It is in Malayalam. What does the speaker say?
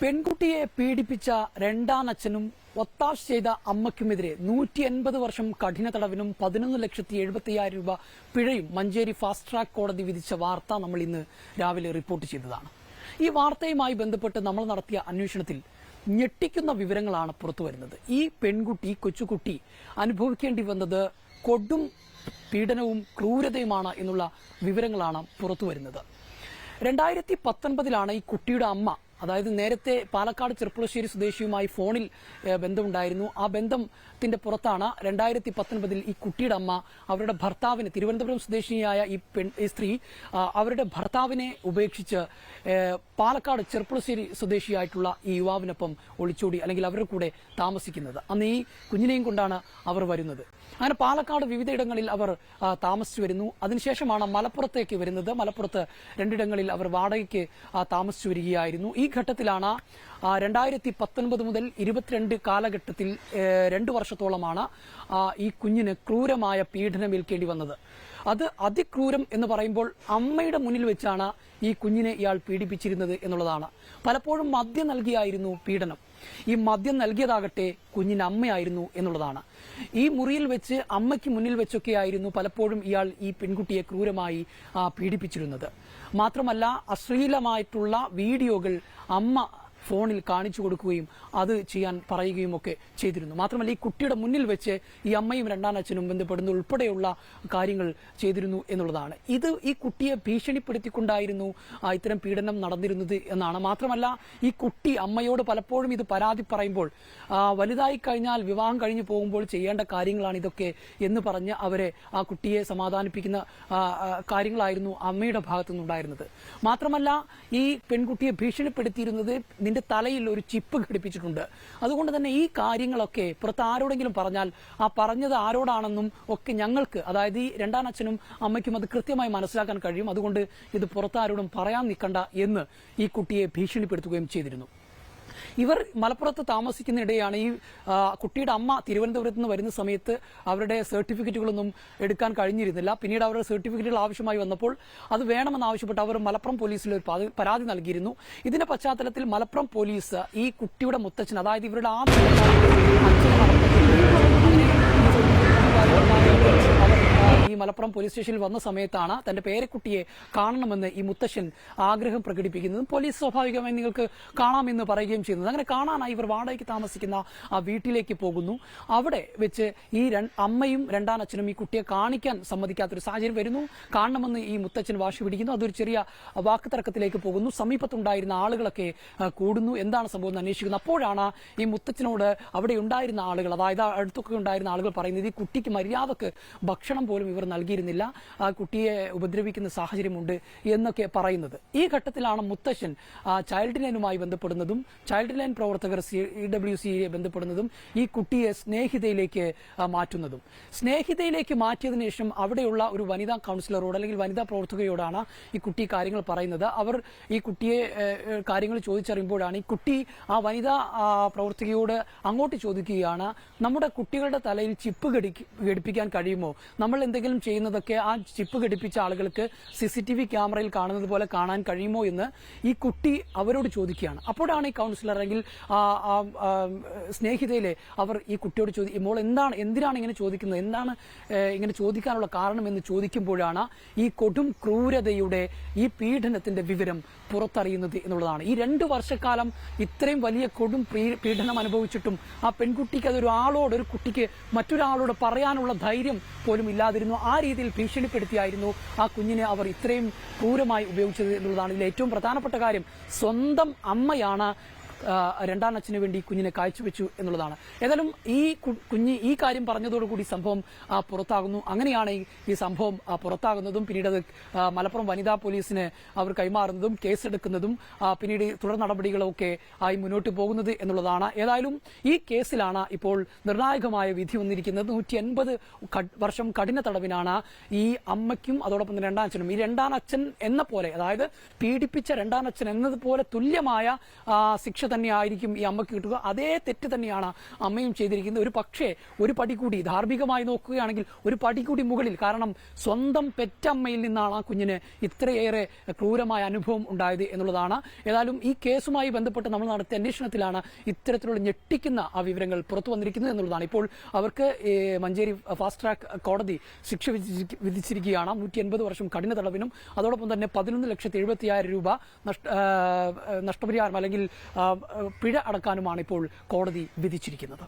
പെൺകുട്ടിയെ പീഡിപ്പിച്ച രണ്ടാനച്ഛനും ഒത്താശ ചെയ്ത അമ്മയ്ക്കുമെതിരെ നൂറ്റി എൺപത് വർഷം കഠിന തടവിനും പതിനൊന്ന് ലക്ഷത്തി എഴുപത്തിയായിരം രൂപ പിഴയും മഞ്ചേരി ഫാസ്റ്റ് ട്രാക്ക് കോടതി വിധിച്ച വാർത്ത നമ്മൾ ഇന്ന് രാവിലെ റിപ്പോർട്ട് ചെയ്തതാണ്. ഈ വാർത്തയുമായി ബന്ധപ്പെട്ട് നമ്മൾ നടത്തിയ അന്വേഷണത്തിൽ ഞെട്ടിക്കുന്ന വിവരങ്ങളാണ് പുറത്തു വരുന്നത്. ഈ പെൺകുട്ടി കൊച്ചുകുട്ടി അനുഭവിക്കേണ്ടി വന്നത് കൊടും പീഡനവും ക്രൂരതയുമാണ് എന്നുള്ള വിവരങ്ങളാണ് പുറത്തു വരുന്നത്. രണ്ടായിരത്തി പത്തൊൻപതിലാണ് ഈ കുട്ടിയുടെ അമ്മ അതായത് നേരത്തെ പാലക്കാട് ചെറുപ്പുളശ്ശേരി സ്വദേശിയുമായി ഫോണിൽ ബന്ധമുണ്ടായിരുന്നു. ആ ബന്ധത്തിന്റെ പുറത്താണ് രണ്ടായിരത്തി പത്തൊൻപതിൽ ഈ കുട്ടിയുടെ അമ്മ അവരുടെ ഭർത്താവിനെ തിരുവനന്തപുരം സ്വദേശിയായ ഈ പെൺ ഈ സ്ത്രീ അവരുടെ ഭർത്താവിനെ ഉപേക്ഷിച്ച് പാലക്കാട് ചെറുപ്പുളശ്ശേരി സ്വദേശിയായിട്ടുള്ള ഈ യുവാവിനൊപ്പം ഒളിച്ചോടി അല്ലെങ്കിൽ അവരുടെ കൂടെ താമസിക്കുന്നത്. അന്ന് ഈ കുഞ്ഞിനെയും കൊണ്ടാണ് അവർ വരുന്നത്. അങ്ങനെ പാലക്കാട് വിവിധയിടങ്ങളിൽ അവർ താമസിച്ചു വരുന്നു. അതിനുശേഷമാണ് മലപ്പുറത്തേക്ക് വരുന്നത്. മലപ്പുറത്ത് രണ്ടിടങ്ങളിൽ അവർ വാടകയ്ക്ക് താമസിച്ചു വരികയായിരുന്നു. ഈ ഘട്ടത്തിലാണ് രണ്ടായിരത്തി പത്തൊൻപത് മുതൽ ഇരുപത്തിരണ്ട് കാലഘട്ടത്തിൽ രണ്ട് വർഷത്തോളമാണ് ഈ കുഞ്ഞിന് ക്രൂരമായ പീഡനമേൽക്കേണ്ടി വന്നത്. അത് അതിക്രൂരം എന്ന് പറയുമ്പോൾ അമ്മയുടെ മുന്നിൽ വെച്ചാണ് ഈ കുഞ്ഞിനെ ഇയാൾ പീഡിപ്പിച്ചിരുന്നത് എന്നുള്ളതാണ്. പലപ്പോഴും മദ്യം നൽകിയായിരുന്നു പീഡനം. ഈ മദ്യം നൽകിയതാകട്ടെ കുഞ്ഞിന് അമ്മയായിരുന്നു എന്നുള്ളതാണ്. ഈ മുറിയിൽ വെച്ച് അമ്മയ്ക്ക് മുന്നിൽ വെച്ചൊക്കെയായിരുന്നു പലപ്പോഴും ഇയാൾ ഈ പെൺകുട്ടിയെ ക്രൂരമായി പീഡിപ്പിച്ചിരുന്നത്. മാത്രമല്ല അശ്ലീലമായിട്ടുള്ള വീഡിയോകൾ അമ്മ ഫോണിൽ കാണിച്ചു കൊടുക്കുകയും അത് ചെയ്യാൻ പറയുകയും ഒക്കെ ചെയ്തിരുന്നു. മാത്രമല്ല ഈ കുട്ടിയുടെ മുന്നിൽ വെച്ച് ഈ അമ്മയും രണ്ടാം അച്ഛനും ബന്ധപ്പെടുന്ന ഉൾപ്പെടെയുള്ള കാര്യങ്ങൾ ചെയ്തിരുന്നു എന്നുള്ളതാണ്. ഇത് ഈ കുട്ടിയെ ഭീഷണിപ്പെടുത്തിക്കൊണ്ടായിരുന്നു ഇത്തരം പീഡനം നടന്നിരുന്നത് എന്നാണ്. മാത്രമല്ല ഈ കുട്ടി അമ്മയോട് പലപ്പോഴും ഇത് പരാതി പറയുമ്പോൾ വലുതായി കഴിഞ്ഞാൽ വിവാഹം കഴിഞ്ഞു പോകുമ്പോൾ ചെയ്യേണ്ട കാര്യങ്ങളാണ് ഇതൊക്കെ എന്ന് പറഞ്ഞ് അവരെ ആ കുട്ടിയെ സമാധാനിപ്പിക്കുന്ന കാര്യങ്ങളായിരുന്നു അമ്മയുടെ ഭാഗത്തു നിന്നുണ്ടായിരുന്നത് മാത്രമല്ല ഈ പെൺകുട്ടിയെ ഭീഷണിപ്പെടുത്തിയിരുന്നത് നിന്റെ തലയിൽ ഒരു ചിപ്പ് ഘടിപ്പിച്ചിട്ടുണ്ട്. അതുകൊണ്ട് തന്നെ ഈ കാര്യങ്ങളൊക്കെ പുറത്ത് ആരോടെങ്കിലും പറഞ്ഞാൽ ആ പറഞ്ഞത് ആരോടാണെന്നും ഒക്കെ ഞങ്ങൾക്ക് അതായത് ഈ രണ്ടാം അച്ഛനും അമ്മയ്ക്കും അത് കൃത്യമായി മനസ്സിലാക്കാൻ കഴിയും. അതുകൊണ്ട് ഇത് പുറത്താരോടും പറയാൻ നിൽക്കണ്ട എന്ന് ഈ കുട്ടിയെ ഭീഷണിപ്പെടുത്തുകയും ചെയ്തിരുന്നു. ഇവർ മലപ്പുറത്ത് താമസിക്കുന്നിടെയാണ് ഈ കുട്ടിയുടെ അമ്മ തിരുവനന്തപുരത്ത് നിന്ന് വരുന്ന സമയത്ത് അവരുടെ സർട്ടിഫിക്കറ്റുകളൊന്നും എടുക്കാൻ കഴിഞ്ഞിരുന്നില്ല. പിന്നീട് അവരുടെ സർട്ടിഫിക്കറ്റുകൾ ആവശ്യമായി വന്നപ്പോൾ അത് വേണമെന്ന് ആവശ്യപ്പെട്ട് അവർ മലപ്പുറം പോലീസിൽ ഒരു പരാതി- നൽകിയിരുന്നു. ഇതിന്റെ പശ്ചാത്തലത്തിൽ മലപ്പുറം പോലീസ് ഈ കുട്ടിയുടെ മുത്തച്ഛൻ അതായത് ഇവരുടെ ആ, ഈ മലപ്പുറം പോലീസ് സ്റ്റേഷനിൽ വന്ന സമയത്താണ് തന്റെ പേരക്കുട്ടിയെ കാണണമെന്ന് ഈ മുത്തശ്ശൻ ആഗ്രഹം പ്രകടിപ്പിക്കുന്നതും. പോലീസ് സ്വാഭാവികമായി നിങ്ങൾക്ക് കാണാമെന്ന് പറയുകയും ചെയ്യുന്നത്. അങ്ങനെ കാണാനായി ഇവർ വാടകയ്ക്ക് താമസിക്കുന്ന ആ വീട്ടിലേക്ക് പോകുന്നു. അവിടെ വെച്ച് ഈ അമ്മയും രണ്ടാനച്ഛനും ഈ കുട്ടിയെ കാണിക്കാൻ സമ്മതിക്കാത്തൊരു സാഹചര്യം വരുന്നു. കാണണമെന്ന് ഈ മുത്തച്ഛൻ വാശി പിടിക്കുന്നു. അതൊരു ചെറിയ വാക്കുതർക്കത്തിലേക്ക് പോകുന്നു. സമീപത്തുണ്ടായിരുന്ന ആളുകളൊക്കെ കൂടുന്നു. എന്താണ് സംഭവം എന്ന് അന്വേഷിക്കുന്നത് അപ്പോഴാണ് ഈ മുത്തച്ഛനോട് അവിടെ ഉണ്ടായിരുന്ന ആളുകൾ അതായത് അടുത്തൊക്കെ ഉണ്ടായിരുന്ന ആളുകൾ പറയുന്നത് ഈ കുട്ടിക്ക് മര്യാദയ്ക്ക് ഭക്ഷണം പോലും ഇവർ നൽകിയിരുന്നില്ല. ആ കുട്ടിയെ ഉപദ്രവിക്കുന്ന സാഹചര്യമുണ്ട് എന്നൊക്കെ പറയുന്നത്. ഈ ഘട്ടത്തിലാണ് മുത്തശ്ശൻ ചൈൽഡ് ലൈനുമായി ബന്ധപ്പെടുന്നതും ചൈൽഡ് ലൈൻ പ്രവർത്തകർ സി ഡബ്ല്യു സിയെ ബന്ധപ്പെടുന്നതും ഈ കുട്ടിയെ സ്നേഹിതയിലേക്ക് മാറ്റുന്നതും. സ്നേഹിതയിലേക്ക് മാറ്റിയതിനു ശേഷം അവിടെയുള്ള ഒരു വനിതാ കൗൺസിലറോട് അല്ലെങ്കിൽ വനിതാ പ്രവർത്തകയോടാണ് ഈ കുട്ടി കാര്യങ്ങൾ പറയുന്നത്. അവർ ഈ കുട്ടിയെ കാര്യങ്ങൾ ചോദിച്ചറിയുമ്പോഴാണ് ഈ കുട്ടി ആ വനിതാ പ്രവർത്തകയോട് അങ്ങോട്ട് ചോദിക്കുകയാണ് നമ്മുടെ കുട്ടികളുടെ തലയിൽ ചിപ്പ് ഘടിപ്പിക്കാൻ കഴിയുമോ? നമ്മൾ എന്തെങ്കിലും ചെയ്യുന്നതൊക്കെ ആ ചിപ്പ് ഘടിപ്പിച്ച ആളുകൾക്ക് സി സി ടി വി ക്യാമറയിൽ കാണുന്നത് പോലെ കാണാൻ കഴിയുമോ എന്ന് ഈ കുട്ടി അവരോട് ചോദിക്കുകയാണ്. അപ്പോഴാണ് ഈ കൗൺസിലർ അല്ലെങ്കിൽ സ്നേഹിതയിലെ അവർ ഈ കുട്ടിയോട് ചോദി മോൾ എന്താണ് എന്തിനാണ് ഇങ്ങനെ ചോദിക്കുന്നത്? എന്താണ് ഇങ്ങനെ ചോദിക്കാനുള്ള കാരണം എന്ന് ചോദിക്കുമ്പോഴാണ് ഈ കൊടും ക്രൂരതയുടെ ഈ പീഡനത്തിന്റെ വിവരം പുറത്തറിയുന്നത് എന്നുള്ളതാണ്. ഈ രണ്ട് വർഷക്കാലം ഇത്രയും വലിയ കൊടും പീഡനം അനുഭവിച്ചിട്ടും ആ പെൺകുട്ടിക്ക് അതൊരു ആളോട് ഒരു കുട്ടിക്ക് മറ്റൊരാളോട് പറയാനുള്ള ധൈര്യം പോലും ഇല്ലാതിരുന്നു. ആ രീതിയിൽ ഭീഷണിപ്പെടുത്തിയായിരുന്നു ആ കുഞ്ഞിനെ അവർ ഇത്രയും ക്രൂരമായി ഉപയോഗിച്ചത് എന്നുള്ളതാണ് ഇതിൽ ഏറ്റവും പ്രധാനപ്പെട്ട കാര്യം. സ്വന്തം അമ്മയാണ് രണ്ടാം അച്ഛന് വേണ്ടി കുഞ്ഞിനെ കാഴ്ചവെച്ചു എന്നുള്ളതാണ്. ഏതായാലും ഈ കുഞ്ഞ് ഈ കാര്യം പറഞ്ഞതോടുകൂടി സംഭവം പുറത്താകുന്നു. അങ്ങനെയാണ് ഈ- സംഭവം പുറത്താകുന്നതും പിന്നീട് മലപ്പുറം വനിതാ പോലീസിന് അവർ കൈമാറുന്നതും കേസെടുക്കുന്നതും പിന്നീട് തുടർ നടപടികളൊക്കെ ആയി മുന്നോട്ട് പോകുന്നത് എന്നുള്ളതാണ്. ഏതായാലും ഈ കേസിലാണ് ഇപ്പോൾ നിർണായകമായ വിധി വന്നിരിക്കുന്നത്. നൂറ്റി എൺപത് വർഷം കഠിന തടവിനാണ് ഈ അമ്മയ്ക്കും അതോടൊപ്പം തന്നെ രണ്ടാം അച്ഛനും. ഈ രണ്ടാം അച്ഛൻ എന്ന പോലെ അതായത് പീഡിപ്പിച്ച രണ്ടാം അച്ഛൻ എന്നതുപോലെ തുല്യമായ ശിക്ഷ തന്നെ ആയിരിക്കും ഈ അമ്മയ്ക്ക് കിട്ടുക. അതേ തെറ്റ് തന്നെയാണ് അമ്മയും ചെയ്തിരിക്കുന്നത്. ഒരു പക്ഷേ ഒരു പടി കൂടി ധാർമ്മികമായി നോക്കുകയാണെങ്കിൽ ഒരു പടി കൂടി മുകളിൽ കാരണം സ്വന്തം പെറ്റമ്മയിൽ നിന്നാണ് ആ കുഞ്ഞിന് ഇത്രയേറെ ക്രൂരമായ അനുഭവം ഉണ്ടായത് എന്നുള്ളതാണ്. ഏതായാലും ഈ കേസുമായി ബന്ധപ്പെട്ട് നമ്മൾ നടത്തിയ അന്വേഷണത്തിലാണ് ഇത്തരത്തിലുള്ള ഞെട്ടിക്കുന്ന ആ വിവരങ്ങൾ പുറത്തു വന്നിരിക്കുന്നത് എന്നുള്ളതാണ്. ഇപ്പോൾ അവർക്ക് മഞ്ചേരി ഫാസ്റ്റ് ട്രാക്ക് കോടതി ശിക്ഷ വിധിച്ചിരിക്കുകയാണ്. നൂറ്റി എൺപത് വർഷം കഠിന തടവിനും അതോടൊപ്പം തന്നെ പതിനൊന്ന് ലക്ഷത്തി എഴുപത്തിയായിരം രൂപ നഷ്ട നഷ്ടപരിഹാരം അല്ലെങ്കിൽ പിഴ അടക്കാനുമാണ് ഇപ്പോൾ കോടതി വിധിച്ചിരിക്കുന്നത്.